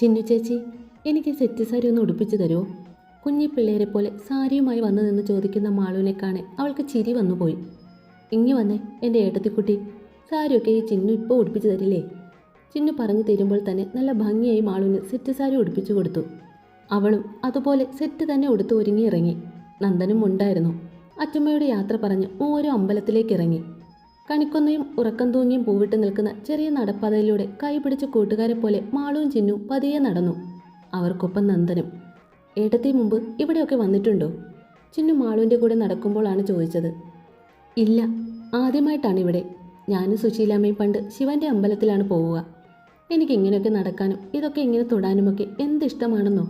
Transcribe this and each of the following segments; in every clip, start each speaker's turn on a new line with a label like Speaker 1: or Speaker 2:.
Speaker 1: ചിന്നു ചേച്ചി എനിക്ക് സെറ്റ് സാരി ഒന്ന് ഉടുപ്പിച്ചു തരുമോ കുഞ്ഞി പിള്ളേരെ പോലെ സാരിയുമായി വന്നു നിന്ന് ചോദിക്കുന്ന മാളുവിനെ കാണെ അവൾക്ക് ചിരി വന്നുപോയി ഇങ്ങി വന്നേ എന്റെ ഏട്ടത്തിക്കുട്ടി. സാരിയൊക്കെ ഈ ചിന്നു ഇപ്പോൾ ഉടുപ്പിച്ചു തരില്ലേ? ചിന്നു പറഞ്ഞു തരുമ്പോൾ തന്നെ നല്ല ഭംഗിയായി മാളുവിന് സെറ്റ് സാരി ഉടുപ്പിച്ചു കൊടുത്തു. അവളും അതുപോലെ സെറ്റ് തന്നെ ഉടുത്ത് ഒരുങ്ങി ഇറങ്ങി. നന്ദനും ഉണ്ടായിരുന്നു. അച്ഛമ്മയുടെ യാത്ര പറഞ്ഞ് ഓരോ അമ്പലത്തിലേക്ക് ഇറങ്ങി. കണിക്കൊന്നയും ഉറക്കം തൂങ്ങിയും പൂവിട്ട് നിൽക്കുന്ന ചെറിയ നടപ്പാതയിലൂടെ കൈപിടിച്ച കൂട്ടുകാരെ പോലെ മാളുവും ചിന്നു പതിയെ നടന്നു. അവർക്കൊപ്പം നന്ദനും. ഏട്ടത്തി മുമ്പ് ഇവിടെയൊക്കെ വന്നിട്ടുണ്ടോ? ചിന്നു മാളുവിന്റെ കൂടെ നടക്കുമ്പോഴാണ് ചോദിച്ചത്. ഇല്ല ആദ്യമായിട്ടാണ് ഇവിടെ ഞാനും സുശീലാമ്മയും പണ്ട് ശിവന്റെ അമ്പലത്തിലാണ് പോവുക. എനിക്ക് ഇങ്ങനെയൊക്കെ നടക്കാനും ഇതൊക്കെ ഇങ്ങനെ തൊടാനുമൊക്കെ എന്തിഷ്ടമാണെന്നോ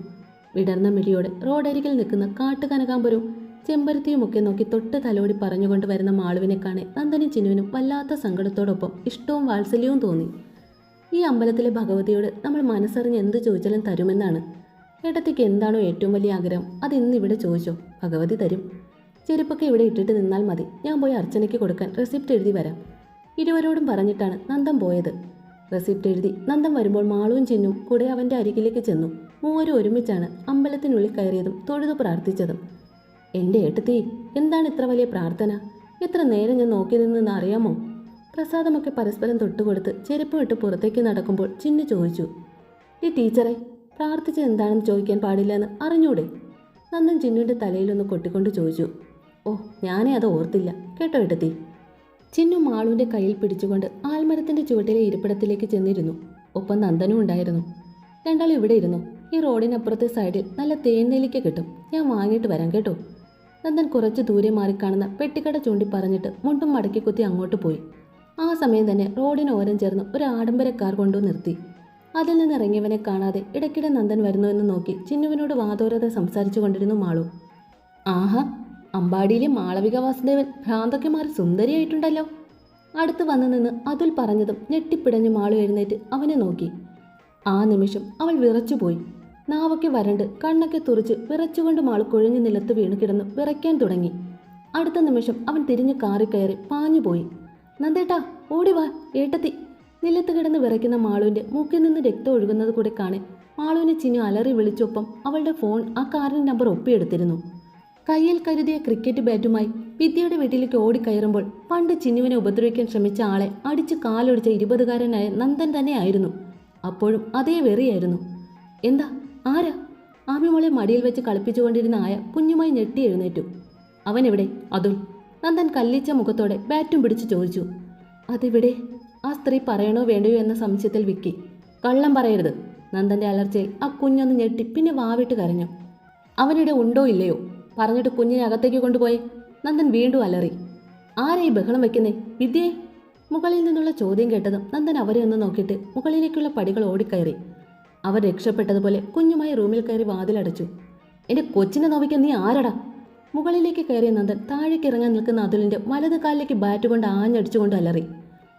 Speaker 1: വിടർന്ന മിഴിയോടെ റോഡരികിൽ നിൽക്കുന്ന കാട്ടുകനകാമ്പരും ചെമ്പരത്തിയുമൊക്കെ നോക്കി തൊട്ട് തലോടി പറഞ്ഞുകൊണ്ട് വരുന്ന മാളുവിനെ കാണെ നന്ദനും ചിനുവിനും വല്ലാത്ത സങ്കടത്തോടൊപ്പം ഇഷ്ടവും വാത്സല്യവും തോന്നി. ഈ അമ്പലത്തിലെ ഭഗവതിയോട് നമ്മൾ മനസ്സറിഞ്ഞ് എന്ത് ചോദിച്ചാലും തരുമെന്നാണ്. ഏട്ടത്തിക്ക് എന്താണോ ഏറ്റവും വലിയ ആഗ്രഹം? അത് ഇന്ന് ഇവിടെ ചോദിച്ചോ? ഭഗവതി തരും. ചെരുപ്പൊക്കെ ഇവിടെ ഇട്ടിട്ട് നിന്നാൽ മതി. ഞാൻ പോയി അർച്ചനയ്ക്ക് കൊടുക്കാൻ റെസിപ്റ്റ് എഴുതി വരാം. ഇരുവരോടും പറഞ്ഞിട്ടാണ് നന്ദം പോയത്. റെസിപ്റ്റ് എഴുതി നന്ദം വരുമ്പോൾ മാളുവും ചിന്നും കൂടെ അവന്റെ അരികിലേക്ക് ചെന്നു. മൂവരും ഒരുമിച്ചാണ് അമ്പലത്തിനുള്ളിൽ കയറിയതും തൊഴുതു പ്രാർത്ഥിച്ചതും. എന്റെ ഏട്ടത്തി എന്താണ് ഇത്ര വലിയ പ്രാർത്ഥന? എത്ര നേരം ഞാൻ നോക്കി നിന്നെന്ന് അറിയാമോ? പ്രസാദമൊക്കെ പരസ്പരം തൊട്ടുകൊടുത്ത് ചെരുപ്പ് വിട്ട് പുറത്തേക്ക് നടക്കുമ്പോൾ ചിന്നു ചോദിച്ചു ഈ ടീച്ചറെ പ്രാർത്ഥിച്ചത് എന്താണെന്ന് ചോദിക്കാൻ പാടില്ലെന്ന് അറിഞ്ഞൂടെ? നന്ദൻ ചിന്നുവിന്റെ തലയിലൊന്ന് കൊട്ടിക്കൊണ്ട് ചോദിച്ചു ഓ ഞാനേ അത് ഓർത്തില്ല. കേട്ടോ ഏട്ടത്തി? ചിന്നു മാളുവിന്റെ കയ്യിൽ പിടിച്ചുകൊണ്ട് ആൽമരത്തിന്റെ ചുവട്ടിലെ ഇരിപ്പിടത്തിലേക്ക് ചെന്നിരുന്നു. ഒപ്പം നന്ദനും ഉണ്ടായിരുന്നു. രണ്ടാളും ഇവിടെ ഇരുന്നു. ഈ റോഡിനപ്പുറത്തെ സൈഡിൽ നല്ല തേൻനെല്ലിക്ക കിട്ടും. ഞാൻ വാങ്ങിയിട്ട് വരാം കേട്ടോ. നന്ദൻ കുറച്ച് ദൂരെ മാറി കാണുന്ന പെട്ടിക്കട ചൂണ്ടി പറഞ്ഞിട്ട് മുണ്ടും മടക്കി കുത്തി അങ്ങോട്ട് പോയി. ആ സമയം തന്നെ റോഡിന് ഓരം ചേർന്ന് ഒരു ആഡംബര കാർ കൊണ്ടു നിർത്തി. അതിൽ നിന്ന് ഇറങ്ങിയവനെ കാണാതെ ഇടയ്ക്കിടെ നന്ദൻ വരുന്നു എന്ന് നോക്കി ചിന്നുവിനോട് വാതോരത സംസാരിച്ചു കൊണ്ടിരുന്നു മാളു. ആഹാ അമ്പാടിയിലെ മാളവിക വാസുദേവൻ ഭ്രാന്തൊക്കെ മാറി സുന്ദരിയായിട്ടുണ്ടല്ലോ. അടുത്ത് വന്നു നിന്ന് അതുൽ പറഞ്ഞതും ഞെട്ടിപ്പിടഞ്ഞ് മാളു എഴുന്നേറ്റ് അവനെ നോക്കി. ആ നിമിഷം അവൾ വിറച്ചുപോയി. നാവൊക്കെ വരണ്ട് കണ്ണൊക്കെ തുറച്ച് വിറച്ചുകൊണ്ട് മാൾ കുഴഞ്ഞു നിലത്ത് വീണ് കിടന്ന് വിറയ്ക്കാൻ തുടങ്ങി. അടുത്ത നിമിഷം അവൻ തിരിഞ്ഞ് കാറി കയറി പാഞ്ഞുപോയി നന്ദേട്ടാ ഓടി വാ ഏട്ടത്തി. നിലത്ത് കിടന്ന് വിറയ്ക്കുന്ന മാളുവിന്റെ മൂക്കിൽ നിന്ന് രക്തം ഒഴുകുന്നത് കൂടെ കാണെ മാളുവിനെ ചിന്നു അലറി വിളിച്ചൊപ്പം അവളുടെ ഫോൺ ആ കാറിന്റെ നമ്പർ ഒപ്പിയെടുത്തിരുന്നു. കയ്യിൽ കരുതിയ ക്രിക്കറ്റ് ബാറ്റുമായി വിദ്യയുടെ വീട്ടിലേക്ക് ഓടിക്കയറുമ്പോൾ പണ്ട് ചിന്നുവിനെ ഉപദ്രവിക്കാൻ ശ്രമിച്ച ആളെ അടിച്ച് കാലൊടിച്ച ഇരുപതുകാരനായ നന്ദൻ തന്നെയായിരുന്നു അപ്പോഴും അതേ വെറിയായിരുന്നു. എന്താ ആരാ? ആമിമോളെ മടിയിൽ വെച്ച് കളിപ്പിച്ചുകൊണ്ടിരുന്ന ആയ കുഞ്ഞുമായി ഞെട്ടി എഴുന്നേറ്റു. അവൻ എവിടെ? അതുൽ നന്ദൻ കല്ലിച്ച മുഖത്തോടെ ബാറ്റും പിടിച്ച് ചോദിച്ചു. അതിവിടെ? ആ സ്ത്രീ പറയണോ വേണ്ടയോ എന്ന സംശയത്തിൽ വിക്കി. കള്ളം പറയരുത്. നന്ദന്റെ അലർച്ചയിൽ ആ കുഞ്ഞൊന്ന് ഞെട്ടി പിന്നെ വാവിട്ട് കരഞ്ഞു. അവനിടെ ഉണ്ടോ ഇല്ലയോ? പറഞ്ഞിട്ട് കുഞ്ഞിനെ അകത്തേക്ക് കൊണ്ടുപോയി. നന്ദൻ വീണ്ടും അലറി. ആരെ ഈ ബഹളം വെക്കുന്നേ? വിദ്യേ? മുകളിൽ നിന്നുള്ള ചോദ്യം കേട്ടതും നന്ദൻ അവരെ ഒന്ന് നോക്കിയിട്ട് മുകളിലേക്കുള്ള പടികൾ ഓടിക്കയറി. അവർ രക്ഷപ്പെട്ടതുപോലെ കുഞ്ഞുമായി റൂമിൽ കയറി വാതിലടച്ചു. എന്റെ കൊച്ചിനെ നോവിക്ക നീ ആരടാ? മുകളിലേക്ക് കയറിയ നന്ദൻ താഴേക്ക് ഇറങ്ങാൻ നിൽക്കുന്ന അതുലിന്റെ വലത് കാലിലേക്ക് ബാറ്റ് കൊണ്ട് ആഞ്ഞടിച്ചുകൊണ്ട് അലറി.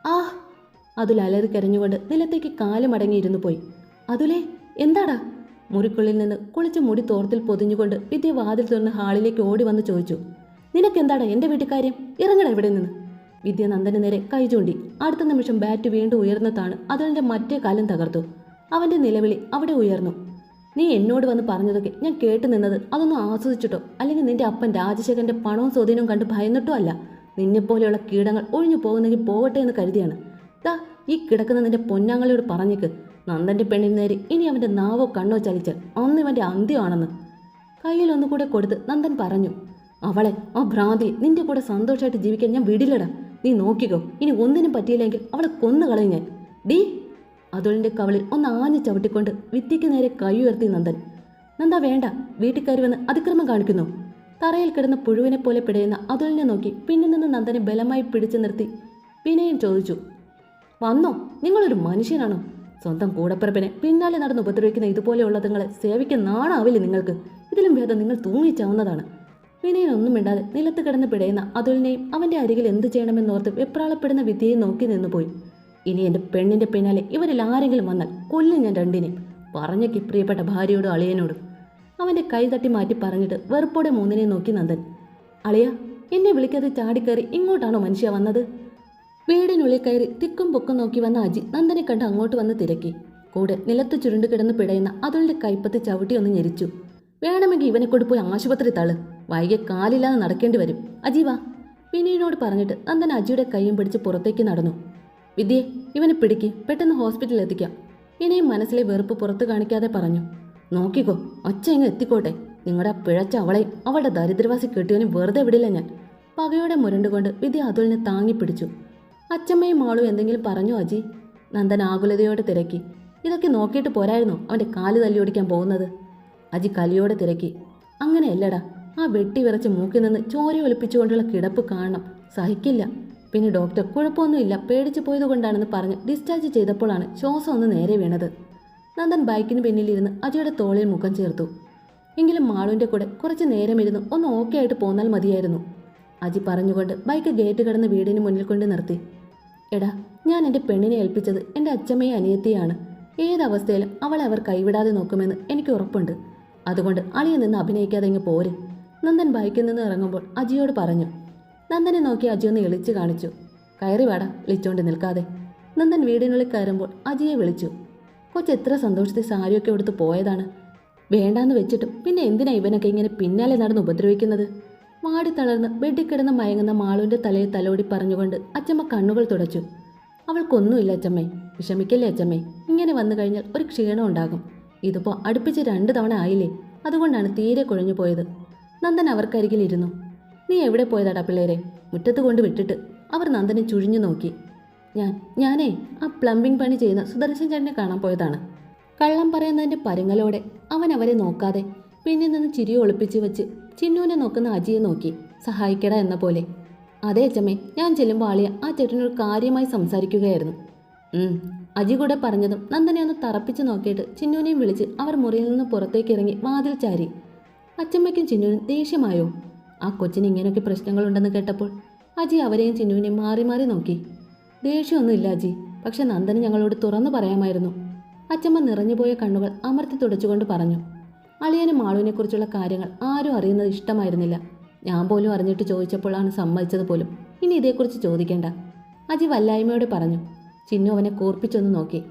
Speaker 1: ആ അതുൽ അലറി കരഞ്ഞുകൊണ്ട് നിലത്തേക്ക് കാൽ മടങ്ങിയിരുന്നു പോയി. അതുലേ എന്താടാ? മുറിക്കുള്ളിൽ നിന്ന് കുളിച്ച് മുടി തോർത്തിൽ പൊതിഞ്ഞുകൊണ്ട് വിദ്യ വാതിൽ തുറന്ന് ഹാളിലേക്ക് ഓടി വന്ന് ചോദിച്ചു. നിനക്കെന്താടാ എന്റെ വീട്ടുകാര്യം? ഇറങ്ങടാ എവിടെ നിന്ന്. വിദ്യ നന്ദന് നേരെ കൈ ചൂണ്ടി അടുത്ത നിമിഷം ബാറ്റ് വീണ്ടും ഉയർന്നതാണ് അതുലിന്റെ മറ്റേ കാലം തകർത്തു. അവന്റെ നിലവിളി അവിടെ ഉയർന്നു. നീ എന്നോട് വന്ന് പറഞ്ഞതൊക്കെ ഞാൻ കേട്ടു നിന്നത് അതൊന്നും ആസ്വദിച്ചിട്ടോ? അല്ലെങ്കിൽ നിന്റെ അപ്പൻ രാജശേഖരന്റെ പണവും സ്വാധീനവും കണ്ട് ഭയന്നിട്ടോ അല്ല? നിന്നെപ്പോലെയുള്ള കീടങ്ങൾ ഒഴിഞ്ഞു പോകുന്നെങ്കിൽ പോകട്ടെ എന്ന് കരുതിയാണ്. ദാ ഈ കിടക്കുന്ന നിന്റെ പൊന്നാങ്ങളോട് പറഞ്ഞേക്ക്. നന്ദന്റെ പെണ്ണിന് നേരെ ഇനി അവന്റെ നാവോ കണ്ണോ ചലിച്ചാൽ അന്ന് ഇവന്റെ അന്ത്യമാണെന്ന്. കയ്യിൽ ഒന്നുകൂടെ കൊടുത്ത് നന്ദൻ പറഞ്ഞു അവളെ ആ ഭ്രാന്തി നിന്റെ കൂടെ സന്തോഷമായിട്ട് ജീവിക്കാൻ ഞാൻ വിടില്ലടാ. നീ നോക്കിക്കോ ഇനി ഒന്നിനും പറ്റിയില്ലെങ്കിൽ അവളെ കൊന്നു കളയും ഞാൻ. ഡീ അതുലിന്റെ കവളിൽ ഒന്ന് ആഞ്ഞു ചവിട്ടിക്കൊണ്ട് വിദ്യയ്ക്ക് നേരെ കൈ ഉയർത്തി നന്ദൻ. നന്ദ വേണ്ട. വീട്ടിൽ കയറി വന്ന് അതിക്രമം കാണിക്കുന്നു. തറയിൽ കിടന്ന പുഴുവിനെ പോലെ പിടയുന്ന അതുലിനെ നോക്കി പിന്നിൽ നിന്ന് നന്ദനെ ബലമായി പിടിച്ചു നിർത്തി വിനയൻ ചോദിച്ചു വന്നോ? നിങ്ങളൊരു മനുഷ്യനാണോ? സ്വന്തം കൂടപ്പിറപ്പിനെ പിന്നാലെ നടന്ന് ഉപദ്രവിക്കുന്ന ഇതുപോലെയുള്ള നിങ്ങളെ സേവിക്കാൻ നാണാവില്ല നിങ്ങൾക്ക്? ഇതിലും ഭേദം നിങ്ങൾ തൂങ്ങിച്ചാവുന്നതാണ്. വിനയൻ ഒന്നും മിണ്ടാതെ നിലത്ത് കിടന്ന് പിടയുന്ന അതുലിനെയും അവന്റെ അരികിൽ എന്ത് ചെയ്യണമെന്നോർത്ത് വെപ്രാളപ്പെടുന്ന വിദ്യയെ നോക്കി നിന്നുപോയി. ഇനി എന്റെ പെണ്ണിന്റെ പിന്നാലെ ഇവരിൽ ആരെങ്കിലും വന്നാൽ കൊല്ലും ഞാൻ രണ്ടിനെയും പറഞ്ഞേക്ക് പ്രിയപ്പെട്ട ഭാര്യയോടും അളിയനോടും. അവന്റെ കൈ തട്ടി മാറ്റി പറഞ്ഞിട്ട് വെറുപ്പോടെ മൂന്നിനെ നോക്കി നന്ദൻ. അളിയ എന്നെ വിളിക്കാതെ ചാടിക്കയറി ഇങ്ങോട്ടാണോ മനുഷ്യ വന്നത്? വീടിനുള്ളിൽ കയറി തിക്കും പൊക്കും നോക്കി വന്ന അജി നന്ദനെ കണ്ട് അങ്ങോട്ട് വന്ന് തിരക്കി. കൂടെ നിലത്ത് ചുരുണ്ട് കിടന്ന് പിടയുന്ന അതുലിന്റെ കൈപ്പത്തി ചവിട്ടി ഒന്ന് ഞെരിച്ചു. വേണമെങ്കിൽ ഇവനെ കൊണ്ട് പോയി ആശുപത്രി തൾ വൈകി കാലില്ലാതെ നടക്കേണ്ടി വരും. അജീവ വിനയനോട് പറഞ്ഞിട്ട് നന്ദൻ അജിയുടെ കൈയും പിടിച്ച് പുറത്തേക്ക് നടന്നു. വിദ്യയെ ഇവനെ പിടിക്ക്. പെട്ടെന്ന് ഹോസ്പിറ്റലിൽ എത്തിക്കാം. ഇനിയും മനസ്സിലെ വെറുപ്പ് പുറത്തു കാണിക്കാതെ പറഞ്ഞു. നോക്കിക്കോ ഒച്ച ഇങ്ങ് എത്തിക്കോട്ടെ. നിങ്ങളുടെ പിഴച്ച അവളെയും അവളുടെ ദരിദ്രവാസി കിട്ടിയവനും വെറുതെ വിടില്ല ഞാൻ. പകയോടെ മുരണ്ടുകൊണ്ട് വിദ്യ അതുലിനെ താങ്ങിപ്പിടിച്ചു അച്ചമ്മയും മാളും എന്തെങ്കിലും പറഞ്ഞു അജി? നന്ദൻ ആകുലതയോടെ തിരക്കി. ഇതൊക്കെ നോക്കിയിട്ട് പോരായിരുന്നു അവന്റെ കാൽ തല്ലി ഓടിക്കാൻ പോകുന്നത്? അജി കലിയോടെ തിരക്കി. അങ്ങനെയല്ലടാ ആ വെട്ടി വിറച്ച് മൂക്കിൽ നിന്ന് ചോര ഒലിപ്പിച്ചുകൊണ്ടുള്ള കിടപ്പ് കാണണം. സഹിക്കില്ല. പിന്നെ ഡോക്ടർ കുഴപ്പമൊന്നുമില്ല പേടിച്ചു പോയതുകൊണ്ടാണെന്ന് പറഞ്ഞ് ഡിസ്ചാർജ് ചെയ്തപ്പോഴാണ് ശ്വാസം ഒന്ന് നേരെ വീണത്. നന്ദൻ ബൈക്കിന് പിന്നിലിരുന്ന് അജിയുടെ തോളിൽ മുഖം ചേർത്തു. എങ്കിലും മാളുവിന്റെ കൂടെ കുറച്ച് നേരം ഇരുന്ന് ഒന്ന് ഓക്കെ ആയിട്ട് പോന്നാൽ മതിയായിരുന്നു. അജി പറഞ്ഞുകൊണ്ട് ബൈക്ക് ഗേറ്റ് കടന്ന് വീടിന് മുന്നിൽ കൊണ്ട് നിർത്തി. എടാ ഞാൻ എന്റെ പെണ്ണിനെ ഏൽപ്പിച്ചത് എന്റെ അച്ഛമ്മയെ അനിയത്തിയാണ് ഏതവസ്ഥയിലും അവളെ അവർ കൈവിടാതെ നോക്കുമെന്ന് എനിക്ക് ഉറപ്പുണ്ട്. അതുകൊണ്ട് അളിയെ നിന്ന് അഭിനയിക്കാതെ ഇങ്ങ് പോര്. നന്ദൻ ബൈക്കിൽ നിന്ന് ഇറങ്ങുമ്പോൾ അജിയോട് പറഞ്ഞു നന്ദനെ നോക്കി അജി ഒന്ന് കാണിച്ചു. കയറി വാടാ വിളിച്ചോണ്ട് നിൽക്കാതെ. നന്ദൻ വീടിനുള്ളിൽ കയറുമ്പോൾ അജിയെ വിളിച്ചു. കൊച്ച് എത്ര സന്തോഷത്തിൽ സാരിയൊക്കെ എടുത്ത് പോയതാണ്. വേണ്ടാന്ന് വെച്ചിട്ടും പിന്നെ എന്തിനാ ഇവനൊക്കെ ഇങ്ങനെ പിന്നാലെ നടന്ന് ഉപദ്രവിക്കുന്നത്? വാടി തളർന്ന് ബെഡിൽ കിടന്ന് മയങ്ങുന്ന മാളുവിന്റെ തലയിൽ തലോടി പറഞ്ഞുകൊണ്ട് അച്ചമ്മ കണ്ണുകൾ തുടച്ചു. അവൾക്കൊന്നുമില്ല അച്ചമ്മേ. വിഷമിക്കല്ലേ അച്ചമ്മേ? ഇങ്ങനെ വന്നു കഴിഞ്ഞാൽ ഒരു ക്ഷീണം ഉണ്ടാകും. ഇതിപ്പോൾ അടുപ്പിച്ച് രണ്ട് തവണ ആയില്ലേ? അതുകൊണ്ടാണ് തീരെ കുഴഞ്ഞു പോയത്. നന്ദൻ അവർക്കരികിൽ ഇരുന്നു. നീ എവിടെ പോയതാടാ പിള്ളേരെ? മുറ്റത്ത് കൊണ്ട് വിട്ടിട്ട്. അവർ നന്ദനെ ചുഴിഞ്ഞു നോക്കി. ഞാൻ ഞാനേ ആ പ്ലംബിംഗ് പണി ചെയ്യുന്ന സുദർശൻ ചേട്ടനെ കാണാൻ പോയതാണ്. കള്ളം പറയുന്നതിന്റെ പരുങ്ങലോടെ അവൻ അവരെ നോക്കാതെ പിന്നിൽ നിന്ന് ചിരി ഒളിപ്പിച്ച് വെച്ച് ചിന്നുവിനെ നോക്കുന്ന അജിയെ നോക്കി. സഹായിക്കട എന്ന പോലെ. അതേ അച്ചമ്മേ ഞാൻ ചെല്ലുമ്പോൾ ആളിയ ആ ചേട്ടനോട് കാര്യമായി സംസാരിക്കുകയായിരുന്നു. അജി കൂടെ പറഞ്ഞതും നന്ദനെ ഒന്ന് തറപ്പിച്ച് നോക്കിയിട്ട് ചിന്നുവിനെയും വിളിച്ച് അവർ മുറിയിൽ നിന്ന് പുറത്തേക്ക് ഇറങ്ങി വാതിൽ ചാരി. അച്ചമ്മയ്ക്കും ചിന്നുവിനും ദേഷ്യമായോ? ആ കൊച്ചിന് ഇങ്ങനെയൊക്കെ പ്രശ്നങ്ങളുണ്ടെന്ന് കേട്ടപ്പോൾ അജി അവരെയും ചിന്നുവിനെയും മാറി മാറി നോക്കി. ദേഷ്യമൊന്നുമില്ല അജി. പക്ഷെ നന്ദന് ഞങ്ങളോട് തുറന്നു പറയാമായിരുന്നു. അച്ചമ്മ നിറഞ്ഞുപോയ കണ്ണുകൾ അമർത്തി തുടച്ചുകൊണ്ട് പറഞ്ഞു. അളിയനും മാളുവിനെക്കുറിച്ചുള്ള കാര്യങ്ങൾ ആരും അറിയുന്നത് ഇഷ്ടമായിരുന്നില്ല. ഞാൻ പോലും അറിഞ്ഞിട്ട് ചോദിച്ചപ്പോഴാണ് സമ്മതിച്ചത് പോലും. ഇനി ഇതേക്കുറിച്ച് ചോദിക്കേണ്ട. അജി വല്ലായ്മയോടെ പറഞ്ഞു. ചിന്നു അവനെ കൂർപ്പിച്ചൊന്ന് നോക്കി.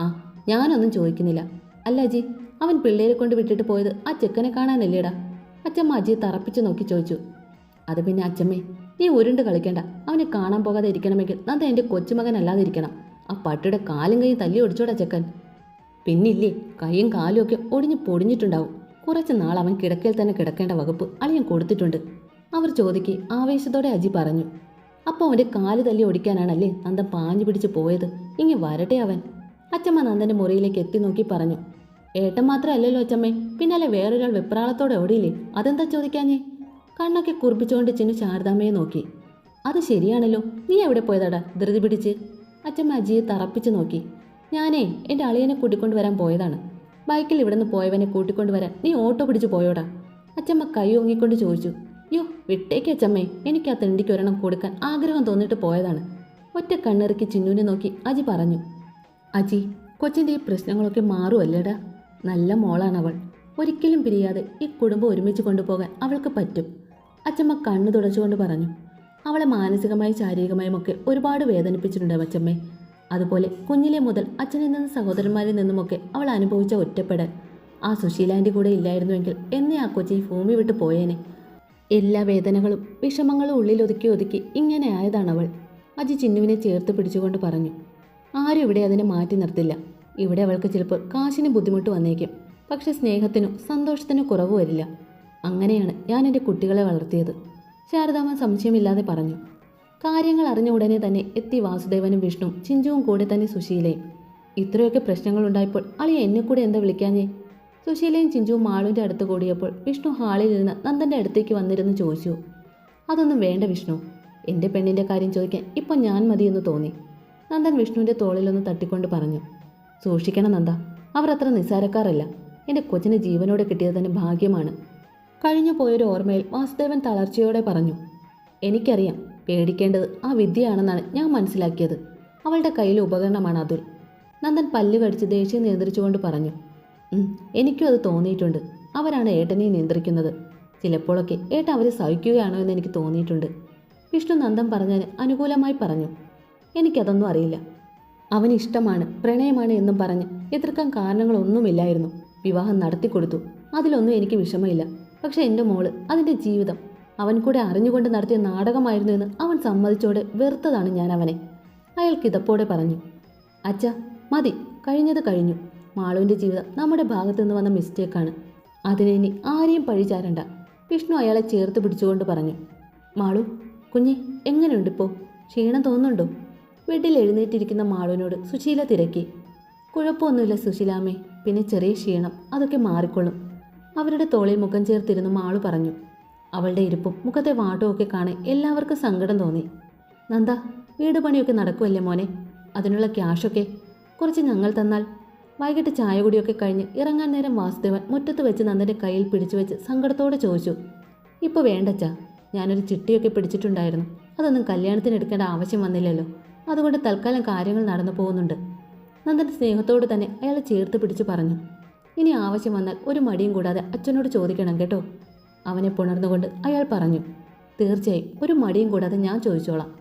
Speaker 1: ആ ഞാനൊന്നും ചോദിക്കുന്നില്ല. അല്ല അജി അവൻ പിള്ളേരെ കൊണ്ട് വിട്ടിട്ട് പോയത് ആ ചെക്കനെ കാണാനല്ലേടാ? അച്ചമ്മ അജിയെ തറപ്പിച്ച് നോക്കി ചോദിച്ചു. അത് പിന്നെ അച്ചമ്മേ നീ ഉരുണ്ട് കളിക്കേണ്ട. അവനെ കാണാൻ പോകാതെ ഇരിക്കണമെങ്കിൽ നന്ദ എന്റെ കൊച്ചുമകൻ അല്ലാതെ ഇരിക്കണം ആ പട്ടിയുടെ കാലും കൈയും തല്ലി ഒടിച്ചോടാ ചെക്കൻ. പിന്നില്ലേ കൈയും കാലും ഒക്കെ ഒടിഞ്ഞ് പൊടിഞ്ഞിട്ടുണ്ടാവും. കുറച്ച് നാൾ അവൻ കിടക്കയിൽ തന്നെ കിടക്കേണ്ട വകുപ്പ് അളിയൻ കൊടുത്തിട്ടുണ്ട്. അവർ ചോദിക്ക് ആവേശത്തോടെ അജി പറഞ്ഞു. അപ്പോൾ അവന്റെ കാൽ തല്ലി ഒടിക്കാനാണല്ലേ നന്ദൻ പാഞ്ഞു പിടിച്ച് പോയത്? ഇങ്ങി വരട്ടെ അവൻ. അച്ചമ്മ നന്ദന്റെ മുറിയിലേക്ക് എത്തി നോക്കി പറഞ്ഞു. ഏട്ടൻ മാത്രമല്ലല്ലോ അച്ചമ്മേ പിന്നാലെ വേറൊരാൾ വെപ്രാളത്തോടെ ഓടിയില്ലേ? അതെന്താ ചോദിക്കാഞ്ഞേ? കണ്ണൊക്കെ കുറിപ്പിച്ചുകൊണ്ട് ചിന്നു ശാരദാമ്മയെ നോക്കി. അത് ശരിയാണല്ലോ. നീ എവിടെ പോയതാടാ? ധൃതി പിടിച്ച്. അച്ഛമ്മ അജിയെ തറപ്പിച്ച് നോക്കി. ഞാനേ എന്റെ അളിയനെ കൂട്ടിക്കൊണ്ട് വരാൻ പോയതാണ്. ബൈക്കിൽ ഇവിടെ നിന്ന് പോയവനെ കൂട്ടിക്കൊണ്ട് വരാൻ നീ ഓട്ടോ പിടിച്ച് പോയോടാ? അച്ചമ്മ കൈ ഓങ്ങിക്കൊണ്ട് ചോദിച്ചു. യോ വിട്ടേക്ക് അച്ചമ്മേ എനിക്ക് ആ തിണ്ടിക്ക് ഒരെണ്ണം കൊടുക്കാൻ ആഗ്രഹം തോന്നിട്ട് പോയതാണ്. ഒറ്റ കണ്ണിറുക്കി ചിന്നുവിനെ നോക്കി അജി പറഞ്ഞു. അജി കൊച്ചിന്റെ ഈ പ്രശ്നങ്ങളൊക്കെ മാറുമല്ലേടാ നല്ല മോളാണ് അവൾ. ഒരിക്കലും പിരിയാതെ ഈ കുടുംബം ഒരുമിച്ച് കൊണ്ടുപോകാൻ അവൾക്ക് പറ്റും. അച്ചമ്മ കണ്ണു തുടച്ചുകൊണ്ട് പറഞ്ഞു. അവളെ മാനസികമായും ശാരീരികമായും ഒക്കെ ഒരുപാട് വേദനിപ്പിച്ചിട്ടുണ്ട് അച്ചമ്മേ. അതുപോലെ കുഞ്ഞിലെ മുതൽ അച്ഛനിൽ നിന്നും സഹോദരന്മാരിൽ നിന്നുമൊക്കെ അവൾ അനുഭവിച്ച ഒറ്റപ്പെടൽ. ആ സുശീലാന്റെ കൂടെ ഇല്ലായിരുന്നുവെങ്കിൽ എന്നേ ആ കൊച്ചി ഭൂമി വിട്ടു പോയേനെ. എല്ലാ വേദനകളും വിഷമങ്ങളും ഉള്ളിൽ ഒതുക്കി ഒതുക്കി ഇങ്ങനെ ആയതാണവൾ അജി ചിന്നുവിനെ ചേർത്ത് പിടിച്ചുകൊണ്ട് പറഞ്ഞു. ആരും ഇവിടെ അതിനെ മാറ്റി നിർത്തില്ല. ഇവിടെ അവൾക്ക് ചിലപ്പോൾ കാശിന് ബുദ്ധിമുട്ട് വന്നേക്കും. പക്ഷെ സ്നേഹത്തിനും സന്തോഷത്തിനും കുറവ് വരില്ല. അങ്ങനെയാണ് ഞാൻ എന്റെ കുട്ടികളെ വളർത്തിയത്. ശാരദാമ്മ സംശയമില്ലാതെ പറഞ്ഞു കാര്യങ്ങൾ അറിഞ്ഞ ഉടനെ തന്നെ എത്തി വാസുദേവനും വിഷ്ണു ചിഞ്ചുവും കൂടെ തന്നെ സുശീലയും. ഇത്രയൊക്കെ പ്രശ്നങ്ങളുണ്ടായപ്പോൾ അളിയ എന്നെ കൂടെ എന്താ വിളിക്കാഞ്ഞേ? സുശീലയും ചിഞ്ചുവും മാളുവിന്റെ അടുത്ത് കൂടിയപ്പോൾ വിഷ്ണു ഹാളിൽ നിന്ന് നന്ദന്റെ അടുത്തേക്ക് വന്നിരുന്നു ചോദിച്ചു അതൊന്നും വേണ്ട വിഷ്ണു എന്റെ പെണ്ണിന്റെ കാര്യം ചോദിക്കാൻ ഇപ്പം ഞാൻ മതിയെന്ന് തോന്നി. നന്ദൻ വിഷ്ണുവിന്റെ തോളിലൊന്ന് തട്ടിക്കൊണ്ട് പറഞ്ഞു സൂക്ഷിക്കണം നന്ദ അവർ അത്ര നിസ്സാരക്കാരല്ല. എന്റെ കൊച്ചിന് ജീവനോടെ കിട്ടിയത് തന്നെ ഭാഗ്യമാണ്. കഴിഞ്ഞു പോയൊരു ഓർമ്മയിൽ വാസുദേവൻ തളർച്ചയോടെ പറഞ്ഞു എനിക്കറിയാം പേടിക്കേണ്ടത് ആ വിദ്യയാണെന്നാണ് ഞാൻ മനസ്സിലാക്കിയത്. അവളുടെ കയ്യിലെ ഉപകരണമാണ് അതുൽ. നന്ദൻ പല്ല് കടിച്ച് ദേഷ്യം നിയന്ത്രിച്ചുകൊണ്ട് പറഞ്ഞു എനിക്കും അത് തോന്നിയിട്ടുണ്ട്. അവരാണ് ഏട്ടനെ നിയന്ത്രിക്കുന്നത്. ചിലപ്പോഴൊക്കെ ഏട്ടൻ അവരെ സഹിക്കുകയാണോ എന്ന് എനിക്ക് തോന്നിയിട്ടുണ്ട്. വിഷ്ണു നന്ദൻ പറഞ്ഞതിന് അനുകൂലമായി പറഞ്ഞു എനിക്കതൊന്നും അറിയില്ല. അവന് ഇഷ്ടമാണ് പ്രണയമാണ് എന്നും പറഞ്ഞ് എതിർക്കാൻ കാരണങ്ങളൊന്നുമില്ലായിരുന്നു. വിവാഹം നടത്തിക്കൊടുത്തു അതിലൊന്നും എനിക്ക് വിഷമമില്ല. പക്ഷെ എന്റെ മോൾ അതിന്റെ ജീവിതം അവൻ കൂടെ അറിഞ്ഞുകൊണ്ട് നടത്തിയ നാടകമായിരുന്നു എന്ന് അവൻ സമ്മതിച്ചോടെ വെറുത്തതാണ് ഞാൻ അവനെ. അയാൾ കിതപ്പോടെ പറഞ്ഞു അച്ഛ മതി കഴിഞ്ഞത് കഴിഞ്ഞു. മാളുവിന്റെ ജീവിതം നമ്മുടെ ഭാഗത്തു നിന്ന് വന്ന മിസ്റ്റേക്കാണ്. അതിനെ ഇനി ആരെയും പഴിചാരണ്ട. വിഷ്ണു അയാളെ ചേർത്ത് പിടിച്ചുകൊണ്ട് പറഞ്ഞു മാളു കുഞ്ഞെ എങ്ങനെയുണ്ടിപ്പോൾ ക്ഷീണം തോന്നുന്നുണ്ടോ? വീട്ടിൽ എഴുന്നേറ്റിരിക്കുന്ന മാളുവിനോട് സുശീല തിരക്കി. കുഴപ്പമൊന്നുമില്ല സുശീലാമ്മേ പിന്നെ ചെറിയ ക്ഷീണം അതൊക്കെ മാറിക്കൊള്ളും അവരുടെ തോളിൽ മുഖം ചേർത്തിരുന്ന് മാളു പറഞ്ഞു. അവളുടെ ഇരിപ്പും മുഖത്തെ വാട്ടവും ഒക്കെ കാണാൻ എല്ലാവർക്കും സങ്കടം തോന്നി. നന്ദ വീട് പണിയൊക്കെ നടക്കുമല്ലേ മോനെ? അതിനുള്ള ക്യാഷൊക്കെ കുറച്ച് ഞങ്ങൾ തന്നാൽ? വൈകിട്ട് ചായ കുടിയൊക്കെ കഴിഞ്ഞ് ഇറങ്ങാൻ നേരം വാസുദേവൻ മുറ്റത്ത് വെച്ച് നന്ദന്റെ കയ്യിൽ പിടിച്ചു വെച്ച് സങ്കടത്തോടെ ചോദിച്ചു ഇപ്പോൾ വേണ്ടച്ചാ? ഞാനൊരു ചിട്ടിയൊക്കെ പിടിച്ചിട്ടുണ്ടായിരുന്നു. അതൊന്നും കല്യാണത്തിന് എടുക്കേണ്ട ആവശ്യം വന്നില്ലല്ലോ. അതുകൊണ്ട് തൽക്കാലം കാര്യങ്ങൾ നടന്നു പോകുന്നുണ്ട്. നന്ദൻ സ്നേഹത്തോട് തന്നെ അയാളെ ചേർത്ത് പിടിച്ചു പറഞ്ഞു. ഇനി ആവശ്യം വന്നാൽ ഒരു മടിയും കൂടാതെ അച്ഛനോട് ചോദിക്കണം കേട്ടോ. അവനെ പുണർന്നുകൊണ്ട് അയാൾ പറഞ്ഞു. തീർച്ചയായും ഒരു മടിയും കൂടാതെ ഞാൻ ചോദിച്ചോളാം.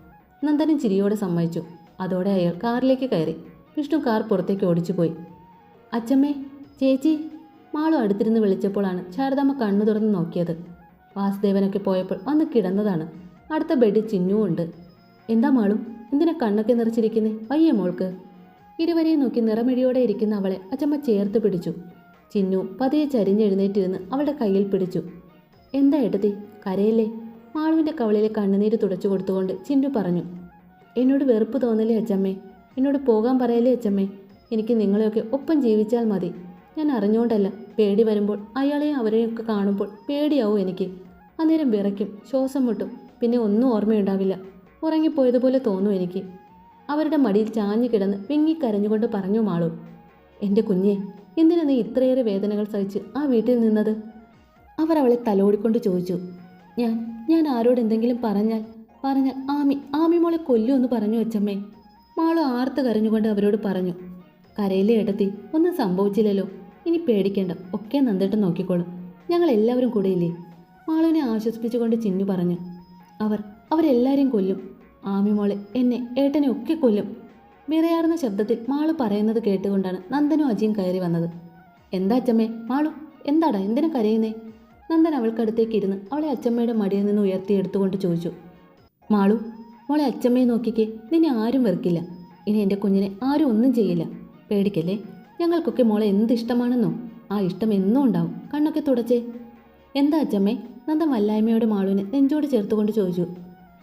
Speaker 1: നന്ദനും ചിരിയോടെ സമ്മതിച്ചു. അതോടെ അയാൾ കാറിലേക്ക് കയറി. വിഷ്ണു കാർ പുറത്തേക്ക് ഓടിച്ചുപോയി. അച്ഛമ്മേ ചേച്ചി മാളു അടുത്തിരുന്ന് വിളിച്ചപ്പോഴാണ് ശാരദാമ്മ കണ്ണു തുറന്ന് നോക്കിയത്. വാസുദേവനൊക്കെ പോയപ്പോൾ വന്ന് കിടന്നതാണ്. അടുത്ത ബെഡിൽ ചിന്നുവും ഉണ്ട് എന്താ മാളും? എന്തിനാ കണ്ണൊക്കെ നിറച്ചിരിക്കുന്നേ? വയ്യ മോൾക്ക്. ഇരുവരെയും നോക്കി നിറമിഴിയോടെ ഇരിക്കുന്ന അവളെ അച്ചമ്മ ചേർത്ത് പിടിച്ചു. ചിന്നു പതിയെ ചരിഞ്ഞെഴുന്നേറ്റിരുന്ന് അവളുടെ കയ്യിൽ പിടിച്ചു. എന്താ ഏട്ടത്തി കരയല്ലേ? മാളുവിന്റെ കവളിലെ കണ്ണുനീര് തുടച്ചു കൊടുത്തുകൊണ്ട് ചിന്നു പറഞ്ഞു. എന്നോട് വെറുപ്പ് തോന്നലേ അച്ചമ്മേ? എന്നോട് പോകാൻ പറയലേ അച്ചമ്മേ? എനിക്ക് നിങ്ങളെയൊക്കെ ഒപ്പം ജീവിച്ചാൽ മതി. ഞാൻ അറിഞ്ഞുകൊണ്ടല്ല. പേടി വരുമ്പോൾ അയാളെയും അവരെയൊക്കെ കാണുമ്പോൾ പേടിയാവും എനിക്ക്. അന്നേരം വിറയ്ക്കും ശ്വാസം മുട്ടും. പിന്നെ ഒന്നും ഓർമ്മയുണ്ടാവില്ല. ഉറങ്ങിപ്പോയതുപോലെ തോന്നും എനിക്ക്. അവരുടെ മടിയിൽ ചാഞ്ഞു കിടന്ന് വിങ്ങിക്കരഞ്ഞുകൊണ്ട് പറഞ്ഞു മാളു എന്റെ കുഞ്ഞെ എന്തിനാ നീ ഇത്രയേറെ വേദനകൾ സഹിച്ച് ആ വീട്ടിൽ നിന്നത്? അവർ അവളെ തലോടിക്കൊണ്ട് ചോദിച്ചു. ഞാൻ ഞാൻ ആരോട് എന്തെങ്കിലും പറഞ്ഞാൽ പറഞ്ഞാൽ ആമി ആമി മോളെ കൊല്ലുമെന്ന് പറഞ്ഞു അച്ചമ്മേ മാളു ആർത്ത് കരഞ്ഞുകൊണ്ട് അവരോട് പറഞ്ഞു കരയിലെ ഇടത്തി ഒന്നും സംഭവിച്ചില്ലല്ലോ. ഇനി പേടിക്കേണ്ട ഒക്കെ നന്ദിട്ട് നോക്കിക്കോളും. ഞങ്ങൾ എല്ലാവരും കൂടെയില്ലേ? മാളുവിനെ ആശ്വസിപ്പിച്ചുകൊണ്ട് ചിന്നു പറഞ്ഞു അവർ അവരെല്ലാവരെയും കൊല്ലും. ആമി മോളെ എന്നെ ഏട്ടനെ ഒക്കെ കൊല്ലും. വിറയാറുന്ന ശബ്ദത്തിൽ മാളു പറയുന്നത് കേട്ടുകൊണ്ടാണ് നന്ദനും അജിയും കയറി വന്നത്. എന്താ അച്ചമ്മേ മാളു എന്താടാ എന്തിനാ കരയുന്നേ? നന്ദൻ അവൾക്കടുത്തേക്ക് ഇരുന്ന് അവളെ അച്ചമ്മയുടെ മടിയിൽ നിന്ന് ഉയർത്തി എടുത്തുകൊണ്ട് ചോദിച്ചു. മാളു മോളെ അച്ചമ്മയെ നോക്കിക്കേ നിന്നെ ആരും വെറുക്കില്ല. ഇനി എന്റെ കുഞ്ഞിനെ ആരും ഒന്നും ചെയ്യില്ല. പേടിക്കല്ലേ? ഞങ്ങൾക്കൊക്കെ മോളെ എന്ത് ഇഷ്ടമാണെന്നോ? ആ ഇഷ്ടം എന്നും ഉണ്ടാവും. കണ്ണൊക്കെ തുടച്ചേ. എന്താ അച്ചമ്മേ? നന്ദ വല്ലായ്മയോടെ മാളുവിനെ നെഞ്ചോട് ചേർത്തുകൊണ്ട് ചോദിച്ചു.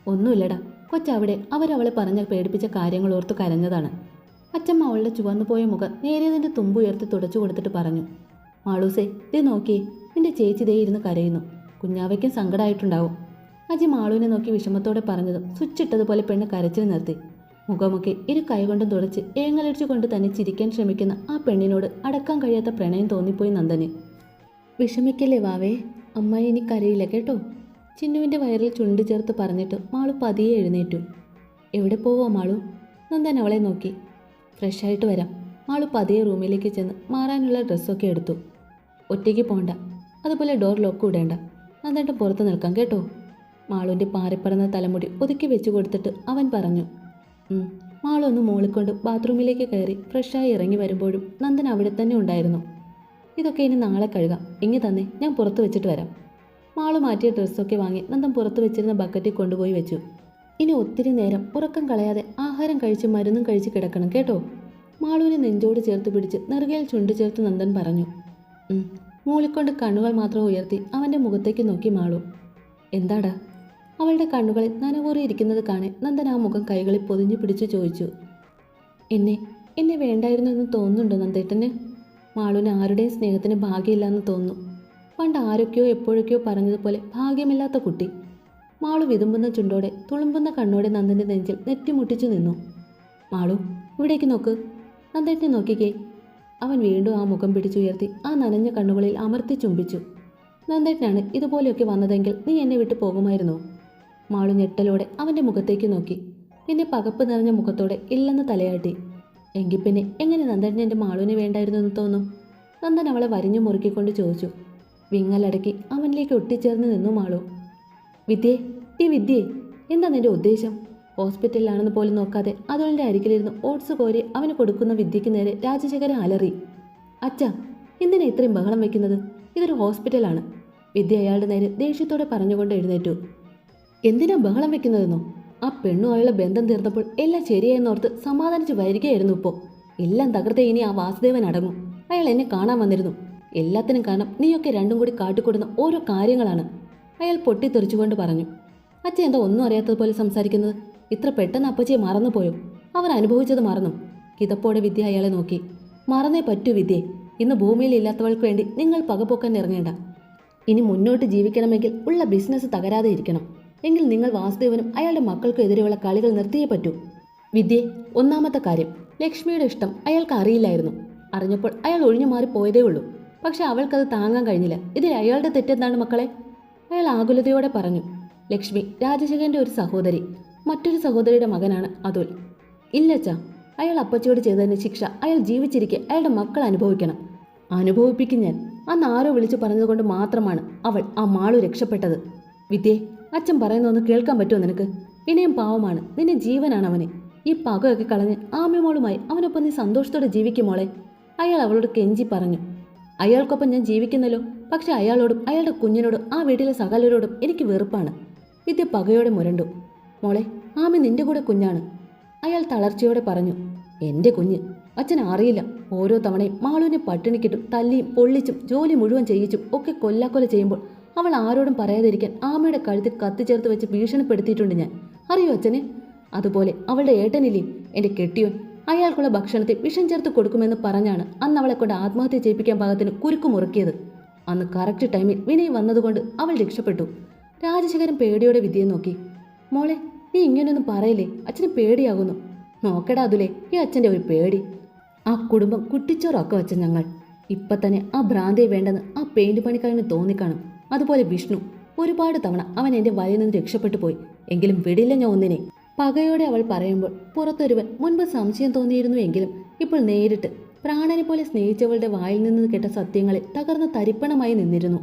Speaker 1: ഒന്നുമില്ലടാ കൊച്ചവിടെ അവരവളെ പറഞ്ഞ പേടിപ്പിച്ച കാര്യങ്ങൾ ഓർത്ത് കരഞ്ഞതാണ്. അച്ഛമ്മ അവളുടെ ചുവന്നുപോയ മുഖം നേരിയതിന്റെ തുമ്പുയർത്തി തുടച്ചു കൊടുത്തിട്ട് പറഞ്ഞു മാളൂസേ ദേ നോക്കിയേ നിന്റെ ചേച്ചി ദേ ഇരുന്ന് കരയുന്നു. കുഞ്ഞാവയ്ക്കും സങ്കടമായിട്ടുണ്ടാവും അജി മാളുവിനെ നോക്കി വിഷമത്തോടെ പറഞ്ഞതും സ്വിച്ചിട്ടതുപോലെ പെണ്ണ് കരച്ചിൽ നിർത്തി. മുഖമൊക്കെ ഇരു കൈകൊണ്ടും തുടച്ച് ഏങ്ങലടിച്ചുകൊണ്ട് തന്നെ ചിരിക്കാൻ ശ്രമിക്കുന്ന ആ പെണ്ണിനോട് അടക്കാൻ കഴിയാത്ത പ്രണയം തോന്നിപ്പോയി നന്ദന്. വിഷമിക്കല്ലേ വാവേ? അമ്മായി ഇനി കരയില്ല കേട്ടോ. ചിന്നുവിന്റെ വയറിൽ ചുണ്ട് ചേർത്ത് പറഞ്ഞിട്ട് മാളു പതിയെ എഴുന്നേറ്റു. എവിടെ പോവാ മാളു? നന്ദൻ അവളെ നോക്കി. ഫ്രഷായിട്ട് വരാം. മാളു പതിയെ റൂമിലേക്ക് ചെന്ന് മാറാനുള്ള ഡ്രസ്സൊക്കെ എടുത്തു. ഒറ്റയ്ക്ക് പോണ്ട. അതുപോലെ ഡോർ ലോക്ക് ഇടേണ്ട. നന്നായിട്ട് പുറത്ത് നിൽക്കാം കേട്ടോ? മാളുവിന്റെ പാറിപ്പറന്ന തലമുടി ഒതുക്കി വെച്ചു കൊടുത്തിട്ട് അവൻ പറഞ്ഞു. മാളു ഒന്ന് മോളിക്കൊണ്ട് ബാത്റൂമിലേക്ക് കയറി ഫ്രഷായി ഇറങ്ങി വരുമ്പോഴും നന്ദൻ അവിടെ തന്നെ ഉണ്ടായിരുന്നു. ഇതൊക്കെ ഇനി നാളെ കഴുകാം. ഇങ്ങി തന്നെ. ഞാൻ പുറത്ത് വെച്ചിട്ട് വരാം. മാളു മാറ്റിയ ഡ്രസ്സൊക്കെ വാങ്ങി നന്ദൻ പുറത്തു വെച്ചിരുന്ന ബക്കറ്റിൽ കൊണ്ടുപോയി വെച്ചു. ഇനി ഒത്തിരി നേരം ഉറക്കം കളയാതെ ആഹാരം കഴിച്ച് മരുന്നും കഴിച്ച് കിടക്കണം കേട്ടോ? മാളുവിനെ നെഞ്ചോട് ചേർത്ത് പിടിച്ച് നെറുകയിൽ ചുണ്ട് ചേർത്ത് നന്ദൻ പറഞ്ഞു. മൂളിക്കൊണ്ട് കണ്ണുകൾ മാത്രം ഉയർത്തി അവന്റെ മുഖത്തേക്ക് നോക്കി മാളു. എന്താടാ? അവളുടെ കണ്ണുകളിൽ നനവൂറിയിരിക്കുന്നത് കാണെ നന്ദൻ ആ മുഖം കൈകളിൽ പൊതിഞ്ഞു പിടിച്ചു ചോദിച്ചു. എന്നെ എന്നെ വേണ്ടായിരുന്നു എന്ന് തോന്നുന്നുണ്ടോ നന്ദേട്ടന്? മാളുവിന് ആരുടെയും സ്നേഹത്തിന് ഭാഗ്യമില്ല എന്ന് തോന്നുന്നു. പണ്ട് ആരൊക്കെയോ എപ്പോഴൊക്കെയോ പറഞ്ഞതുപോലെ ഭാഗ്യമില്ലാത്ത കുട്ടി. മാളു വിതുമ്പുന്ന ചുണ്ടോടെ തുളുമ്പുന്ന കണ്ണോടെ നന്ദന്റെ നെഞ്ചിൽ നെറ്റിമുട്ടിച്ചു നിന്നു. മാളു ഇവിടേക്ക് നോക്ക്. നന്ദേട്ടനെ നോക്കിക്കേ. അവൻ വീണ്ടും ആ മുഖം പിടിച്ചുയർത്തി ആ നനഞ്ഞ കണ്ണുകളിൽ അമർത്തി ചുംബിച്ചു. നന്ദേട്ടനാണ് ഇതുപോലെയൊക്കെ വന്നതെങ്കിൽ നീ എന്നെ വിട്ടു പോകുമായിരുന്നു? മാളു ഞെട്ടലോടെ അവന്റെ മുഖത്തേക്ക് നോക്കി. പിന്നെ പകപ്പ് നിറഞ്ഞ മുഖത്തോടെ ഇല്ലെന്ന് തലയാട്ടി. എങ്കിൽ പിന്നെ എങ്ങനെ നന്ദൻ എന്റെ മാളുവിനെ വേണ്ടായിരുന്നു എന്ന് തോന്നും? നന്ദൻ അവളെ വരിഞ്ഞു മുറുക്കിക്കൊണ്ട് ചോദിച്ചു. വിങ്ങലടക്കി അവനിലേക്ക് ഒട്ടിച്ചേർന്ന് നിന്നു മാളു. വിദ്യേ ഈ വിദ്യേ എന്താ നിന്റെ ഉദ്ദേശം? ഹോസ്പിറ്റലിലാണെന്ന് പോലും നോക്കാതെ അതുകൊണ്ട് അരികിലിരുന്ന് ഓട്സ് കോരി അവന് കൊടുക്കുന്ന വിദ്യയ്ക്ക് നേരെ രാജശേഖരൻ അലറി. അച്ഛ എന്തിനാ ഇത്രയും ബഹളം വെക്കുന്നത്? ഇതൊരു ഹോസ്പിറ്റലാണ്. വിദ്യ അയാളുടെ നേരെ ദേഷ്യത്തോടെ പറഞ്ഞുകൊണ്ട് എഴുന്നേറ്റു. എന്തിനാ ബഹളം വെക്കുന്നതെന്നോ? ആ പെണ്ണും അയാളെ ബന്ധം തീർന്നപ്പോൾ എല്ലാം ശരിയായെന്നോർത്ത് സമാധാനിച്ച് വരികയായിരുന്നു ഇപ്പോൾ എല്ലാം തകർത്തേ ഇനി ആ വാസുദേവൻ അടങ്ങും. അയാൾ എന്നെ കാണാൻ വന്നിരുന്നു. എല്ലാത്തിനും കാരണം നീയൊക്കെ രണ്ടും കൂടി കാട്ടിക്കൊടുന്ന ഓരോ കാര്യങ്ങളാണ്. അയാൾ പൊട്ടിത്തെറിച്ചുകൊണ്ട് പറഞ്ഞു അച്ഛൻ എന്താ ഒന്നും അറിയാത്തതുപോലെ സംസാരിക്കുന്നത്? ഇത്ര പെട്ടെന്ന് അപ്പച്ചിയെ മറന്നുപോയോ? അവർ അനുഭവിച്ചത് മറന്നു. കിതപ്പോടെ വിദ്യ അയാളെ നോക്കി മറന്നേ പറ്റൂ വിദ്യയെ ഇന്ന് ഭൂമിയിൽ ഇല്ലാത്തവൾക്ക് വേണ്ടി നിങ്ങൾ പകപോക്കാൻ ഇറങ്ങേണ്ട. ഇനി മുന്നോട്ട് ജീവിക്കണമെങ്കിൽ ഉള്ള ബിസിനസ് തകരാതെ ഇരിക്കണം. എങ്കിൽ നിങ്ങൾ വാസുദേവനും അയാളുടെ മക്കൾക്കും എതിരെയുള്ള കളികൾ നിർത്തിയേ പറ്റൂ. വിദ്യേ ഒന്നാമത്തെ കാര്യം ലക്ഷ്മിയുടെ ഇഷ്ടം അയാൾക്ക് അറിയില്ലായിരുന്നു. അറിഞ്ഞപ്പോൾ അയാൾ ഒഴിഞ്ഞു മാറി പോയതേ ഉള്ളൂ. പക്ഷെ അവൾക്കത് താങ്ങാൻ കഴിഞ്ഞില്ല. ഇതിൽ അയാളുടെ തെറ്റെന്താണ് മക്കളെ? അയാൾ ആകുലതയോടെ പറഞ്ഞു ലക്ഷ്മി രാജശേഖരന്റെ ഒരു സഹോദരി. മറ്റൊരു സഹോദരിയുടെ മകനാണ് അതുൽ. ഇല്ലച്ചാ അയാൾ അപ്പച്ചയോട് ചെയ്തതിന് ശിക്ഷ. അയാൾ ജീവിച്ചിരിക്കെ അയാളുടെ മക്കൾ അനുഭവിക്കണം. അനുഭവിപ്പിക്കും ഞാൻ. അന്ന് ആരോ വിളിച്ചു പറഞ്ഞതുകൊണ്ട് മാത്രമാണ് അവൾ ആ മാളു രക്ഷപ്പെട്ടത്. വിദ്യേ അച്ഛൻ പറയുന്നൊന്ന് കേൾക്കാൻ പറ്റുമോ നിനക്ക്? ഇനിയും പാവമാണ്. നിന്റെ ജീവനാണ് അവന്. ഈ പകയൊക്കെ കളഞ്ഞ് ആമ്യമോളുമായി അവനൊപ്പം നീ സന്തോഷത്തോടെ ജീവിക്കുമോളെ അയാൾ അവളോട് കെഞ്ചി പറഞ്ഞു അയാൾക്കൊപ്പം ഞാൻ ജീവിക്കുന്നല്ലോ. പക്ഷെ അയാളോടും അയാളുടെ കുഞ്ഞിനോടും ആ വീട്ടിലെ സകലരോടും എനിക്ക് വെറുപ്പാണ്. വിദ്യ പകയോടെ മുരണ്ടു. മോളെ ആമി നിന്റെ കൂടെ കുഞ്ഞാണ്. അയാൾ തളർച്ചയോടെ പറഞ്ഞു എന്റെ കുഞ്ഞ് അച്ഛൻ അറിയില്ല. ഓരോ തവണയും മാളുവിനെ പട്ടിണിക്കിട്ടും തല്ലിയും പൊള്ളിച്ചും ജോലി മുഴുവൻ ചെയ്യിച്ചും ഒക്കെ കൊല്ലാക്കൊല ചെയ്യുമ്പോൾ അവൾ ആരോടും പറയാതിരിക്കാൻ ആമയുടെ കഴുത്തിൽ കത്തിച്ചേർത്ത് വെച്ച് ഭീഷണിപ്പെടുത്തിയിട്ടുണ്ട് ഞാൻ. അറിയോ അച്ഛനെ? അതുപോലെ അവളുടെ ഏട്ടനില്ലേ എന്റെ കെട്ടിയോൻ. അയാൾക്കുള്ള ഭക്ഷണത്തിൽ വിഷം ചേർത്ത് കൊടുക്കുമെന്ന് പറഞ്ഞാണ് അന്ന് അവളെ കൊണ്ട് ആത്മഹത്യ ചെയ്യിപ്പിക്കാൻ പാകത്തിന് കുരുക്ക് മുറുക്കിയത്. അന്ന് കറക്റ്റ് ടൈമിൽ വിനയ് വന്നതുകൊണ്ട് അവൾ രക്ഷപ്പെട്ടു. രാജശേഖരൻ പേടിയോടെ വിദ്യയെ നോക്കി. മോളെ നീ ഇങ്ങനെയൊന്നും പറയില്ലേ? അച്ഛന് പേടിയാകുന്നു. നോക്കടാ അതുലേ ഈ അച്ഛന്റെ ഒരു പേടി. ആ കുടുംബം കുട്ടിച്ചോറൊക്കെ വെച്ച ഞങ്ങൾ. ഇപ്പൊ തന്നെ ആ ഭ്രാന്തിയെ വേണ്ടെന്ന് ആ പെയിന്റ് പണിക്കാരന് തോന്നിക്കാണും അതുപോലെ വിഷ്ണു ഒരുപാട് തവണ അവൻ എന്റെ വലയിൽ നിന്ന് രക്ഷപ്പെട്ടു പോയി. എങ്കിലും വിടില്ല ഞാൻ ഒന്നിനെ. പകയോടെ അവൾ പറയുമ്പോൾ പുറത്തൊരുവൻ മുൻപ് സംശയം തോന്നിയിരുന്നു എങ്കിലും ഇപ്പോൾ നേരിട്ട് പ്രാണനെ പോലെ സ്നേഹിച്ചവളുടെ വായിൽ നിന്ന് കേട്ട സത്യങ്ങളെ തകർന്ന് തരിപ്പണമായി നിന്നിരുന്നു.